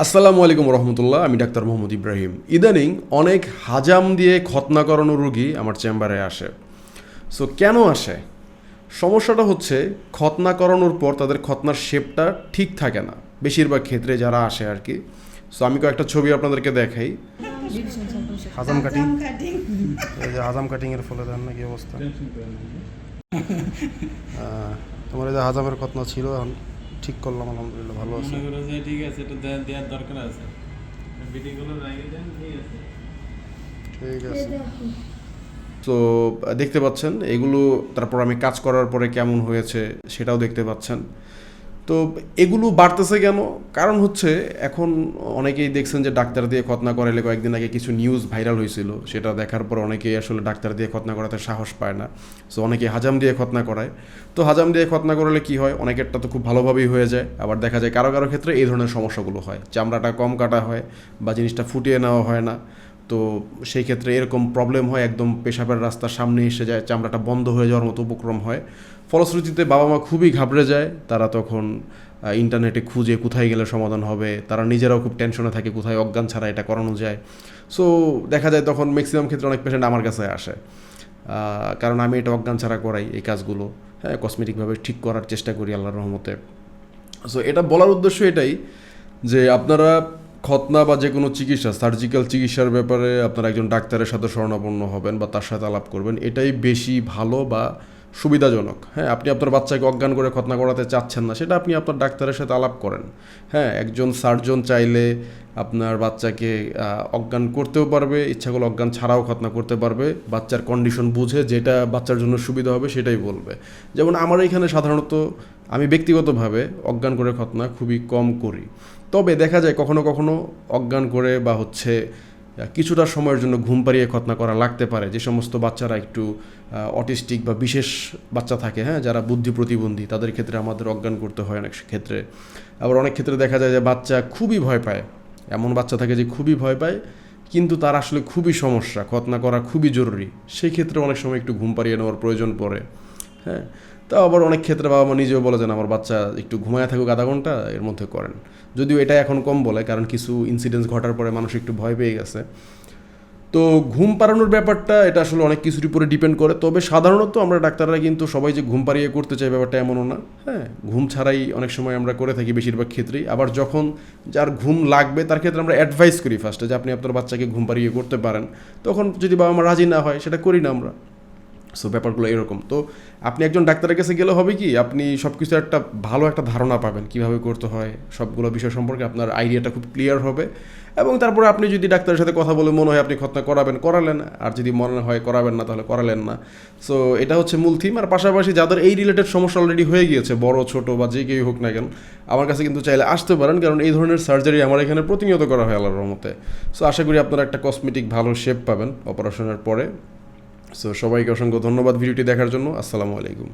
আসসালামু আলাইকুম রহমতুল্লাহ আমি ডাক্তার মোহাম্মদ ইব্রাহিম। ইদানিং অনেক হাজাম দিয়ে খতনা করানো রুগী আমার চেম্বারে আসে। সো কেন আসে? সমস্যাটা হচ্ছে খতনা করানোর পর তাদের খতনার শেপটা ঠিক থাকে না। বেশিরভাগ ক্ষেত্রে যারা আসে আর কি। সো আমি কয়েকটা ছবি আপনাদেরকে দেখাই। হাজাম কাটিং এই যে হাজাম কাটিং এর ফলে দেন না কি অবস্থা। তোমার এই যে হাজামের খতনা ছিল এখন? ঠিক করলাম আলহামদুলিল্লাহ ভালো আছে। মনে করো যে ঠিক আছে এটা দেওয়ার দরকার আছে। বিডিগুলো লাগিয়ে দেন ঠিক আছে। ঠিক আছে। তো দেখতে পাচ্ছেন এগুলো তারপর আমি কাজ করার পরে কেমন হয়েছে সেটাও দেখতে পাচ্ছেন। তো এগুলো বাড়তেছে কেন? কারণ হচ্ছে এখন অনেকেই দেখছেন যে ডাক্তার দিয়ে খতনা করাইলে কয়েকদিন আগে কিছু নিউজ ভাইরাল হয়েছিল। সেটা দেখার পর অনেকেই আসলে ডাক্তার দিয়ে খতনা করাতে সাহস পায় না। সো অনেকে হাজাম দিয়ে খতনা করায়। তো হাজাম দিয়ে খতনা করালে কি হয়? অনেকেরটা তো খুব ভালোভাবেই হয়ে যায়। আবার দেখা যায় কারও কারও ক্ষেত্রে এই ধরনের সমস্যাগুলো হয়। চামড়াটা কম কাটা হয় বা জিনিসটা ফুটিয়ে নেওয়া হয় না। তো সেই ক্ষেত্রে এরকম প্রবলেম হয়, একদম পেশাবের রাস্তার সামনে এসে যায়, চামড়াটা বন্ধ হয়ে যাওয়ার মতো উপক্রম হয়। ফলশ্রুতিতে বাবা মা খুবই ঘাবড়ে যায়, তারা তখন ইন্টারনেটে খুঁজে কোথায় গেলে সমাধান হবে, তারা নিজেরাও খুব টেনশনে থাকে কোথায় অজ্ঞান ছাড়া এটা করানো যায়। সো দেখা যায় তখন ম্যাক্সিমাম ক্ষেত্রে অনেক পেশেন্ট আমার কাছে আসে। কারণ আমি এটা অজ্ঞান ছাড়া করাই এই কাজগুলো। হ্যাঁ কসমেটিকভাবে ঠিক করার চেষ্টা করি আল্লাহর রহমতে। সো এটা বলার উদ্দেশ্য এটাই যে আপনারা খতনা বা যে কোনো চিকিৎসা সার্জিক্যাল চিকিৎসার ব্যাপারে আপনারা একজন ডাক্তারের সাথে শরণাপন্ন হবেন বা তার সাথে আলাপ করবেন, এটাই বেশি ভালো বা সুবিধাজনক। হ্যাঁ আপনি আপনার বাচ্চাকে অজ্ঞান করে খতনা করাতে চাচ্ছেন না, সেটা আপনি আপনার ডাক্তারের সাথে আলাপ করেন। হ্যাঁ একজন সার্জন চাইলে আপনার বাচ্চাকে অজ্ঞান করতেও পারবে, ইচ্ছা করলে অজ্ঞান ছাড়াও খতনা করতে পারবে, বাচ্চার কন্ডিশন বুঝে যেটা বাচ্চার জন্য সুবিধা হবে সেটাই বলবে। যেমন আমার এখানে সাধারণত আমি ব্যক্তিগতভাবে অজ্ঞান করে খতনা খুবই কম করি। তবে দেখা যায় কখনো কখনো অজ্ঞান করে বা হচ্ছে কিছুটা সময়ের জন্য ঘুম পাড়িয়ে খতনা করা লাগতে পারে। যে সমস্ত বাচ্চারা একটু অটিস্টিক বা বিশেষ বাচ্চা থাকে হ্যাঁ যারা বুদ্ধি প্রতিবন্ধী, তাদের ক্ষেত্রে আমাদের অজ্ঞান করতে হয় অনেক ক্ষেত্রে। আবার অনেক ক্ষেত্রে দেখা যায় যে বাচ্চা খুবই ভয় পায়। এমন বাচ্চা থাকে যে খুবই ভয় পায়, কিন্তু তার আসলে খুবই সমস্যা খতনা করা খুবই জরুরি। সেই ক্ষেত্রে অনেক সময় একটু ঘুম পাড়িয়ে নেওয়ার প্রয়োজন পড়ে হ্যাঁ। তা আবার অনেক ক্ষেত্রে বাবা মা নিজেও বলে যেন আমার বাচ্চা একটু ঘুমায় থাকুক আধা ঘণ্টা, এর মধ্যে করেন। যদিও এটা এখন কম বলে, কারণ কিছু ইনসিডেন্টস ঘটার পরে মানুষ একটু ভয় পেয়ে গেছে। তো ঘুম পাড়ানোর ব্যাপারটা, এটা আসলে অনেক কিছুর উপরে ডিপেন্ড করে। তবে সাধারণত আমরা ডাক্তাররা কিন্তু সবাই যে ঘুম পাড়িয়ে করতে চাই ব্যাপারটা এমনও না। হ্যাঁ ঘুম ছাড়াই অনেক সময় আমরা করে থাকি বেশিরভাগ ক্ষেত্রেই। আবার যখন যার ঘুম লাগবে, তার ক্ষেত্রে আমরা অ্যাডভাইস করি ফার্স্টে যে, আপনি আপনার বাচ্চাকে ঘুম পাড়িয়ে করতে পারেন। তখন যদি বাবা মা রাজি না হয়, সেটা করি না আমরা। সো ব্যাপারগুলো এরকম। তো আপনি একজন ডাক্তারের কাছে গেলে হবে কি, আপনি সব কিছু একটা ভালো একটা ধারণা পাবেন কীভাবে করতে হয়, সবগুলো বিষয় সম্পর্কে আপনার আইডিয়াটা খুব ক্লিয়ার হবে। এবং তারপরে আপনি যদি ডাক্তারের সাথে কথা বলে মনে হয় আপনি খতনা করাবেন, করালেন। আর যদি মনে হয় করাবেন না, তাহলে করালেন না। সো এটা হচ্ছে মূল থিম আর পাশাপাশি যাদের এই রিলেটেড সমস্যা অলরেডি হয়ে গিয়েছে, বড়, ছোট বা যে কেউ হোক না কেন, আমার কাছে কিন্তু চাইলে আসতে পারেন। কারণ এই ধরনের সার্জারি আমার এখানে প্রতিনিয়ত করা হয় আল্লাহর রহমতে। সো আশা করি আপনারা একটা কসমেটিক ভালো শেপ পাবেন অপারেশনের পরে। সো সবাইকে অসংখ্য ধন্যবাদ ভিডিওটি দেখার জন্য। আসসালামু আলাইকুম।